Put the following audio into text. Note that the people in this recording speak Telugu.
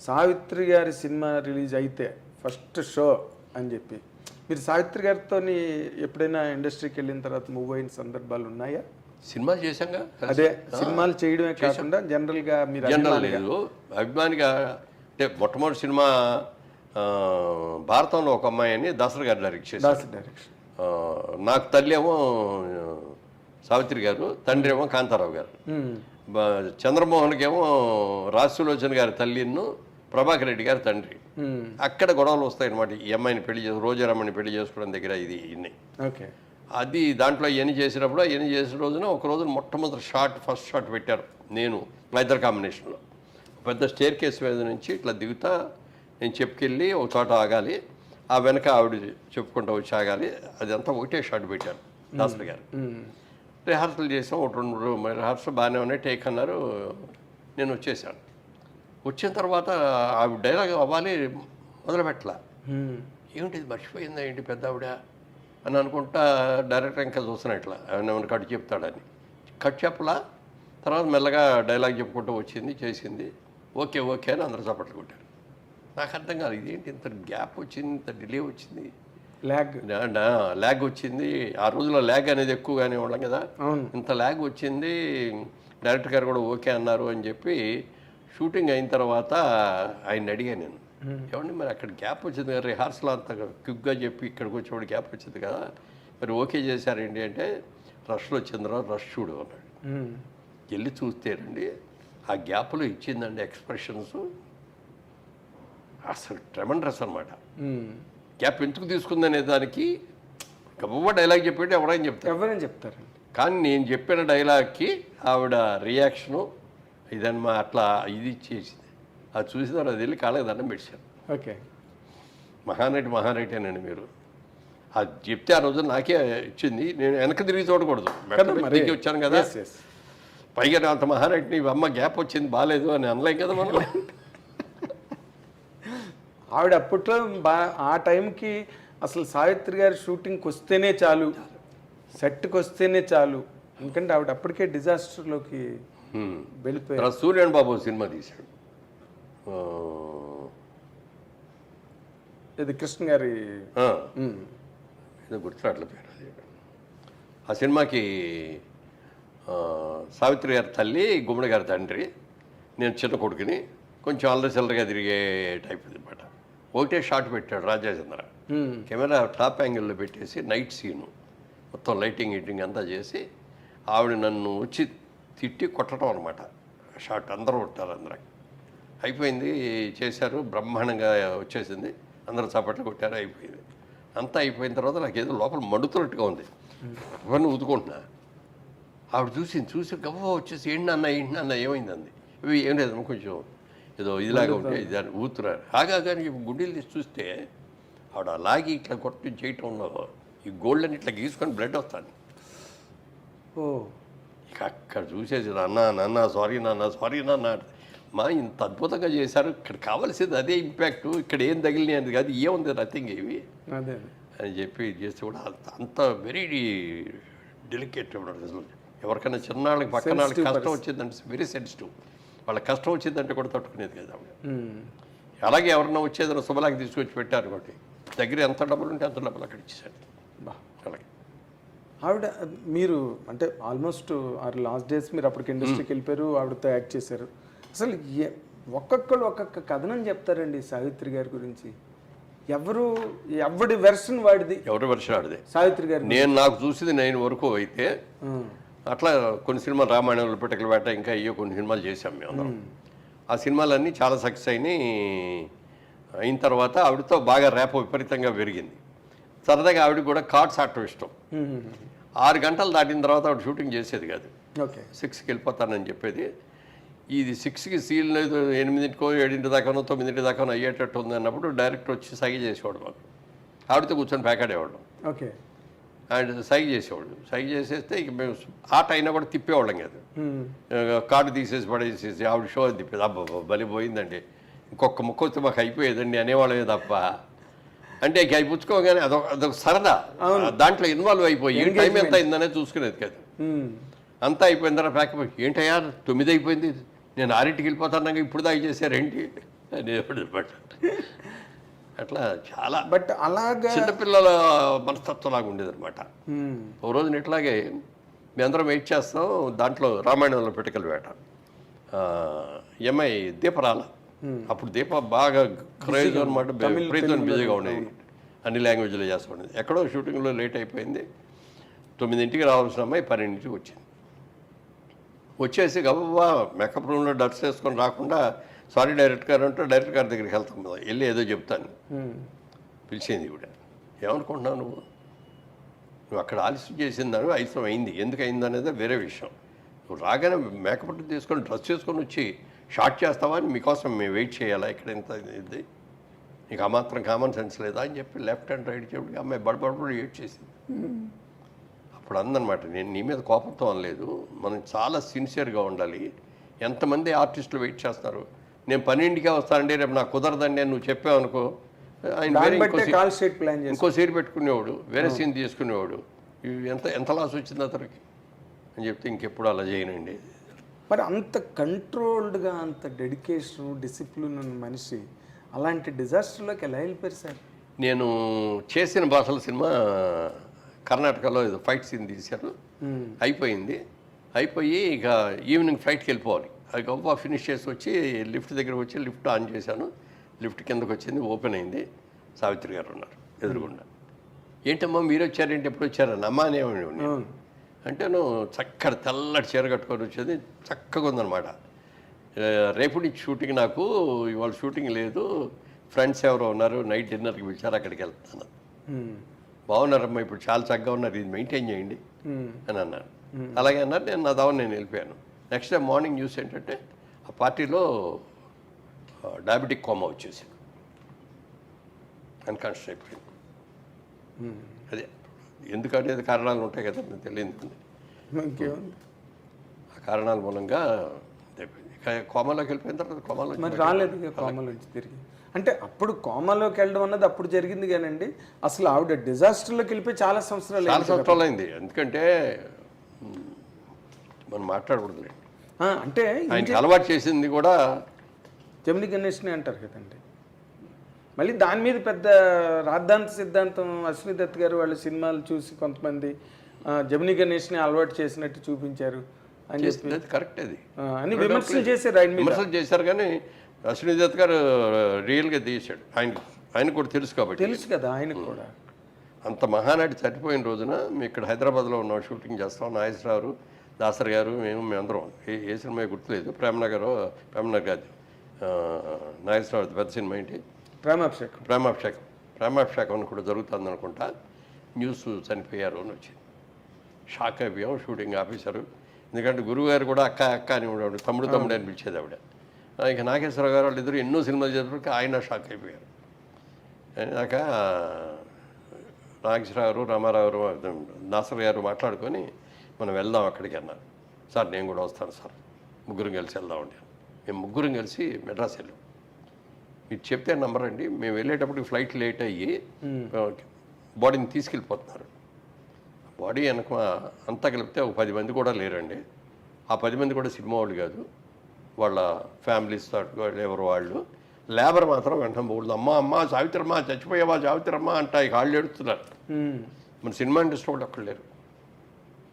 సావిత్రి గారి సినిమా రిలీజ్ అయితే ఫస్ట్ షో అని చెప్పి. మీరు సావిత్రి గారితో ఎప్పుడైనా ఇండస్ట్రీకి వెళ్ళిన తర్వాత మూవ్ అయిన సందర్భాలు ఉన్నాయా? సినిమాలు చేశాంగా అదే సినిమాలు చేయడమే కాకుండా జనరల్గా మీరు జనరల్ లేదు. అభిమానిగా అంటే మొట్టమొదటి సినిమా భారతంలో ఒక అమ్మాయి అని దసరా గారు డైరెక్ట్ చేశారు. డైరెక్షన్ నాకు తల్లి ఏమో సావిత్రి గారు తండ్రి ఏమో కాంతారావు గారు. బ- చంద్రమోహన్కి ఏమో రాసులోచన గారి తల్లిను ప్రభాకర్ రెడ్డి గారి తండ్రి. అక్కడ గొడవలు వస్తాయి అనమాట ఈ అమ్మాయిని పెళ్ళి చేసి రోజారమ్మని పెళ్ళి చేసుకోవడం దగ్గర ఇది ఇన్ని. ఓకే. అది దాంట్లో ఎన్ని చేసినప్పుడు ఎన్ని చేసిన రోజున ఒక రోజు మొట్టమొదటి షాట్ ఫస్ట్ షాట్ పెట్టారు నేను మా ఇద్దరు కాంబినేషన్లో పెద్ద స్టేర్ కేస్ మీద నుంచి ఇట్లా దిగుతా నేను చెప్పుకెళ్ళి ఒక చోట ఆగాలి ఆ వెనక ఆవిడ చెప్పుకుంటూ వచ్చి ఆగాలి అదంతా ఒకటే షాట్ పెట్టారు దాసరి గారు. రిహార్సల్ చేసాం ఒక రెండు రిహార్సల్ బాగానే ఉన్నాయి టేక్ అన్నారు నేను వచ్చేసాను. వచ్చిన తర్వాత ఆవిడ డైలాగ్ అవ్వాలి మొదలుపెట్టలా. ఏంటి ఇది మర్చిపోయిందా ఏంటి పెద్ద ఆవిడ అని అనుకుంటా డైరెక్టర్ ఇంకా చూస్తున్నా ఇట్లా ఏమైనా కట్ చెప్తాడని. కట్ చెప్పలా. తర్వాత మెల్లగా డైలాగ్ చెప్పుకుంటూ వచ్చింది చేసింది. ఓకే ఓకే అని అందరూ చప్పట్లు కొట్టారు. నాకు అర్థం కాదు ఇదేంటి ఇంత గ్యాప్ వచ్చింది ఇంత డిలే వచ్చింది? ల్యాగ్ ల్యాగ్ వచ్చింది. ఆ రోజుల్లో ల్యాగ్ అనేది ఎక్కువగానే ఉండడం కదా. ఇంత ల్యాగ్ వచ్చింది డైరెక్టర్ గారు కూడా ఓకే అన్నారు అని చెప్పి షూటింగ్ అయిన తర్వాత ఆయన అడిగాను నేను ఏమండి మరి అక్కడ గ్యాప్ వచ్చింది కదా రిహార్సల్ అంత క్విక్గా చెప్పి ఇక్కడికి వచ్చేవాడు గ్యాప్ వచ్చింది కదా మరి ఓకే చేశారేంటి అంటే రష్లో తర్వాత రష్ చూడు అన్నాడు. వెళ్ళి చూస్తేనండి ఆ గ్యాప్లో ఇచ్చిందండి ఎక్స్ప్రెషన్స్. అసలు ట్రెమండ్రస్ అనమాట. గ్యాప్ ఎందుకు తీసుకుందనే దానికి గొప్ప డైలాగ్ చెప్పేటి ఎవరైనా చెప్తారు. ఎవరైనా చెప్తారండి. కానీ నేను చెప్పిన డైలాగ్కి ఆవిడ రియాక్షను ఇదన్నమా అట్లా ఇది ఇచ్చేసింది అది చూసిన తర్వాత అది వెళ్ళి కాళ్ళకి దండం పెట్టాను ఓకే. మహానటి మహానటేనండి మీరు. అది చెప్తే ఆ రోజు నాకే ఇచ్చింది. నేను వెనక తిరిగి చూడకూడదు. మరి. వచ్చాను కదా. పైగా అంత మహానటిని అమ్మ గ్యాప్ వచ్చింది బాగాలేదు అని అనలేం కదా మనం. ఆవిడ అప్పట్లో బా ఆ టైంకి అసలు సావిత్రి గారి షూటింగ్కి వస్తేనే చాలు. సెట్కి వస్తేనే చాలు. ఎందుకంటే ఆవిడ అప్పటికే డిజాస్టర్లోకి. వెళ్ళిపోయారు. తర్వాత సూర్యన్ బాబు సినిమా తీశాడు. ఇది కృష్ణ గారి మ్మ్. ఏదో గుర్తురాట్ల పేరు అది. ఆ సినిమాకి సావిత్రి గారి తల్లి గుమ్మడి గారి తండ్రి నేను చిన్న కొడుకుని కొంచెం అల్లరి చిల్లరగా తిరిగే టైప్ అనమాట ఒకటే షాట్ పెట్టాడు రాజాచంద్ర మ్మ్. కెమెరా టాప్ యాంగిల్లో పెట్టేసి నైట్ సీను. మొత్తం లైటింగ్ హీటింగ్ అంతా చేసి ఆవిడ నన్ను వచ్చి తిట్టి కొట్టడం అనమాట షాట్ అందరూ కొట్టారు అందరూ అయిపోయింది చేశారు బ్రహ్మాండంగా వచ్చేసింది. అందరూ చప్పట్లు కొట్టారు అయిపోయింది. అంతా అయిపోయిన తర్వాత నాకు ఏదో లోపల మండుతున్నట్టుగా ఉంది. అవన్నీ ఊదుకుంటున్నా ఆవిడ చూసి చూసి గవ్వ వచ్చేసి ఏంటి అన్న ఏంటి అన్న ఏమైంది? అంది. ఇవి ఏం లేదమ్మా కొంచెం ఏదో ఇదిలాగా ఉంటే ఇది అని ఊతున్నారు. ఆగా కానీ గుండెలు తీసి చూస్తే ఆవిడ లాగి ఇట్లా కొట్టి చేయటంలో ఈ గోల్డ్ అని ఇట్లా గీసుకొని బ్లడ్ వస్తుంది. ఓ. అక్కడ చూసేసి నాన్న నాన్న సారీ నాన్న సారీ నాన్న మా ఇంత అద్భుతంగా చేశారు ఇక్కడ కావాల్సింది అదే ఇంపాక్ట్ ఇక్కడ ఏం తగిలినాయి అనేది కాదు ఏముంది నథింగ్ ఇవి అదే అని చెప్పి చేస్తే కూడా అంత వెరీ డెలికేట్ అసలు. ఎవరికైనా చిన్నాళ్ళకి పక్కన వాళ్ళకి కష్టం వచ్చిందంటే వెరీ సెన్సిటివ్ వాళ్ళ కష్టం వచ్చిందంటే కూడా తట్టుకునేది కదా మ్మ్. అలాగే ఎవరన్నా వచ్చేదన్నా శుభలాకి తీసుకొచ్చి పెట్టారు కాబట్టి దగ్గర ఎంత డబ్బులు ఉంటే అంత డబ్బులు అక్కడ ఇచ్చేసాడు బా. అలాగే. ఆవిడ మీరు అంటే ఆల్మోస్ట్ ఆ లాస్ట్ డేస్ మీరు అప్పటికి ఇండస్ట్రీకి వెళ్ళిపోయారు ఆవిడతో యాక్ట్ చేశారు. అసలు ఒక్కొక్కరు ఒక్కొక్క కథనం చెప్తారండి సావిత్రి గారి గురించి. ఎవరు ఎవడి వెర్షన్ వాడిది? ఎవరి వర్షం ఆడిదే సావిత్రి గారి నేను నాకు చూసింది నేను వరకు అయితే ఆ, అట్లా కొన్ని సినిమాలు రామాయణంలో పిటకల వేట ఇంకా అయ్యో కొన్ని సినిమాలు చేశాం మేము అందరం. ఆ సినిమాలన్నీ చాలా సక్సెస్ అయినాయి. అయిన తర్వాత ఆవిడతో బాగా ర్యాప్ విపరీతంగా పెరిగింది. సరదాగా ఆవిడ కూడా కార్డ్స్ ఆడటం ఇష్టం. ఆరు గంటలు దాటిన తర్వాత ఆవిడ షూటింగ్ చేసేది కాదు. ఓకే. సిక్స్కి వెళ్ళిపోతానని చెప్పేది. ఇది సిక్స్కి సీల్ లేదు ఎనిమిదింటికో ఏడింటి దాకానో తొమ్మిదింటి దాకానో అయ్యేటట్టు ఉంది అన్నప్పుడు డైరెక్టర్ వచ్చి సైగ చేసేవాడు మాకు. ఆవిడతో కూర్చొని ప్యాకాడేవాడు ఓకే. ఆయన సైగ చేసేవాడు సైగ చేసేస్తే ఇక మేము ఆట అయినా కూడా తిప్పేవాళ్ళం కాదు. కార్డు తీసేసి పడేసేసి ఆవిడ షో అని తిప్పేది. అబ్బా బలి పోయిందండి. ఇంకొక ముక్క వస్తే మాకు అయిపోయేదండి అనేవాళ్ళమే తప్ప. అంటే ఇక అవి పుచ్చుకోగానే అదొక అదొక సరదా. దాంట్లో ఇన్వాల్వ్ అయిపోయి టైం ఎంత అయిందనే చూసుకునేది కాదు. అంతా అయిపోయిన తర్వాత ప్యాక్ ఏంటయ్యా తొమ్మిది అయిపోయింది. నేను ఆరింటికి వెళ్ళిపోతాను ఇప్పుడు దాకా చేశారేంటి అనేవాడు అనమాట. అట్లా చాలా బట్ అలాగా చిన్నపిల్లల మనస్తత్వం లాగా ఉండేది అనమాట. ఓ రోజున ఇట్లాగే మీ అందరం వెయిట్ చేస్తాం దాంట్లో రామాయణంలో పిటకల వేట. ఎంఐ దీపరాల అప్పుడు దీప బాగా క్రేజ్ అనమాట విపరీతం బిజీగా ఉండేది. అన్ని లాంగ్వేజ్లో చేస్తూ ఉండేది. ఎక్కడో షూటింగ్లో లేట్ అయిపోయింది. తొమ్మిదింటికి రావాల్సిన అమ్మాయి పన్నెండింటికి వచ్చింది. వచ్చేసి గబా మేకప్ రూమ్లో డ్రెస్ వేసుకొని రాకుండా సారీ డైరెక్ట్ గారు అంటే డైరెక్ట్ గారి దగ్గరికి వెళ్తాం కదా. వెళ్ళి ఏదో చెప్తాను. మ్మ్. పిలిచింది ఇవిడ ఏమనుకుంటున్నావు నువ్వు? నువ్వు అక్కడ ఆలస్యం చేసిన దాని ఐసం అయింది ఎందుకు అయింది అనేది వేరే విషయం. నువ్వు రాగానే మేకప్ తీసుకొని డ్రెస్ చేసుకొని వచ్చి షార్ట్ చేస్తావా అని మీకోసం మేము వెయిట్ చేయాలా? ఇక్కడ ఇంత ఇది. నీకు ఆ మాత్రం కామన్ సెన్స్ లేదా అని చెప్పి లెఫ్ట్ అండ్ రైట్ చెప్పి అమ్మాయి బడబడబడి వెయిట్ చేసింది అప్పుడు అందనమాట నేను నీ మీద కోపంతో అనలేదు. మనం చాలా సిన్సియర్గా ఉండాలి. ఎంతమంది ఆర్టిస్టులు వెయిట్ చేస్తున్నారు? నేను పన్నెండుకే వస్తానండి రేపు నాకు కుదరదండి నువ్వు చెప్పావు అనుకో ఆయన ఇంకో సీట్ పెట్టుకునేవాడు వేరే సీన్ తీసుకునేవాడు. ఇవి ఎంత ఎంత లాస్ వచ్చింది అతనికి? అని చెప్తే ఇంకెప్పుడు అలా చేయనండి. మరి అంత కంట్రోల్డ్గా అంత డెడికేషన్ డిసిప్లిన్ ఉన్న మనిషి అలాంటి డిజాస్టర్లోకి ఎలా వెళ్ళిపోయారు సార్? నేను చేసిన భాషల సినిమా కర్ణాటకలో ఏదో ఫైట్ సీన్ తీశారు. అయిపోయింది. అయిపోయి ఇక ఈవినింగ్ ఫ్లైట్కి వెళ్ళిపోవాలి. అది గొప్ప ఫినిష్ చేసి వచ్చి లిఫ్ట్ దగ్గరకు వచ్చి లిఫ్ట్ ఆన్ చేశాను. లిఫ్ట్ కిందకు వచ్చింది ఓపెన్ అయింది. సావిత్రి గారు ఉన్నారు ఎదురుగుండా. ఏంటమ్మా మీరు వచ్చారేంటి ఎప్పుడు వచ్చారని అమ్మా అనేవాడిని. అంటే నువ్వు చక్కటి తెల్లటి చీర కట్టుకొని వచ్చేది చక్కగా ఉందన్నమాట. ఆ, రేపు నుంచి షూటింగ్ నాకు ఇవాళ షూటింగ్ లేదు. ఫ్రెండ్స్ ఎవరో ఉన్నారు నైట్ డిన్నర్కి పిలిచారు అక్కడికి వెళ్తాను మ్మ్. బాగున్నారమ్మా ఇప్పుడు చాలా చక్కగా ఉన్నారు ఇది మెయింటైన్ చేయండి. అని అన్నారు. అలాగే అన్నారు నేను నా దావన్ నేను వెళ్ళిపోయాను. నెక్స్ట్ డే మార్నింగ్ న్యూస్ ఏంటంటే ఆ పార్టీలో డయాబెటిక్ కోమా వచ్చేసింది. అన్కాన్షియస్ అయిపోయింది అదే ఎందుకనేది కారణాలు ఉంటాయి కదా మీకు తెలియదు ఆ కారణాల మూలంగా కోమాలోకి వెళ్ళిపోయిన తర్వాత కోమాలో మరి రాలేదు కోమలోంచి తిరిగి. అంటే అప్పుడు కోమాలోకి వెళ్ళడం అన్నది అప్పుడు జరిగింది కానండి. అసలు ఆవిడ డిజాస్టర్లోకి వెళ్ళిపోయి చాలా సంవత్సరాలు చాలా. సంవత్సరాలు అయింది. ఎందుకంటే మనం మాట్లాడకూడదులేండి. ఆ, అంటే ఆయనకి అలవాటు చేసింది కూడా జమిని గణేష్ని అంటారు కదండి. మళ్ళీ దాని మీద పెద్ద రాద్ధాంత సిద్ధాంతం అశ్విని దత్ గారు వాళ్ళ సినిమాలు చూసి కొంతమంది జమిని గణేష్ని అలవాటు చేసినట్టు చూపించారు అని చెప్పి. కరెక్ట్ అది. అని విమర్శలు చేశారు ఆయన విమర్శలు చేశారు కానీ అశ్విని దత్ గారు రియల్గా తీశాడు. ఆయన ఆయన కూడా తెలుసు కాబట్టి. తెలుసు కదా ఆయనకు కూడా. అంత మహానాటి చనిపోయిన రోజున మేము ఇక్కడ హైదరాబాద్లో ఉన్నాం షూటింగ్ చేస్తాం. నాగేశ్వరరావు దాసర్ గారు మేము మేమందరం ఏ ఏ సినిమా గుర్తులేదు. ప్రేమనగర్ ప్రేమనగర్ కాదు. నాగేశ్వరరావు పెద్ద సినిమా ఏంటి? ప్రేమాభిషేకం ప్రేమాభిషేకం ప్రేమాభిషేకం అని కూడా జరుగుతుంది అనుకుంటా. న్యూస్ చనిపోయారు అని వచ్చింది. షాక్ అయిపోయాం షూటింగ్ ఆఫీసరు. ఎందుకంటే గురువుగారు కూడా అక్క అక్క అని ఉండేవాడు. తమ్ముడు తమ్ముడు అని పిలిచేది ఆవిడ. ఇక నాగేశ్వరరావు గారు వాళ్ళిద్దరు ఎన్నో సినిమాలు చేసేటప్పటికి ఆయన షాక్ అయిపోయారు. అయినాక నాగేశ్వరరావు గారు రామారావు నాసర్ గారు మాట్లాడుకొని మనం వెళ్దాం అక్కడికి అన్నారు. సార్ నేను కూడా వస్తాను సార్. ముగ్గురం కలిసి వెళ్దాం అండి మేము ముగ్గురం కలిసి మెడ్రాస్ వెళ్ళాం. మీరు చెప్తే నంబర్ అండి మేము వెళ్ళేటప్పటికి ఫ్లైట్ లేట్ అయ్యి బాడీని తీసుకెళ్ళిపోతున్నారు. బాడీ వెనక అంతా కలిపితే ఒక పది మంది కూడా లేరండి. ఆ పది మంది కూడా సినిమా వాళ్ళు కాదు. వాళ్ళ ఫ్యామిలీస్ వాళ్ళు ఎవరు వాళ్ళు. లేబర్ మాత్రం వెంటనే పోకూడదు. అమ్మ అమ్మ సావిత్రమ్మ చచ్చిపోయావా సావిత్రమ్మ అంట ఇక వాళ్ళు ఎడుతున్నారు. మన సినిమా ఇండస్ట్రీ వాళ్ళు అక్కడ లేరు.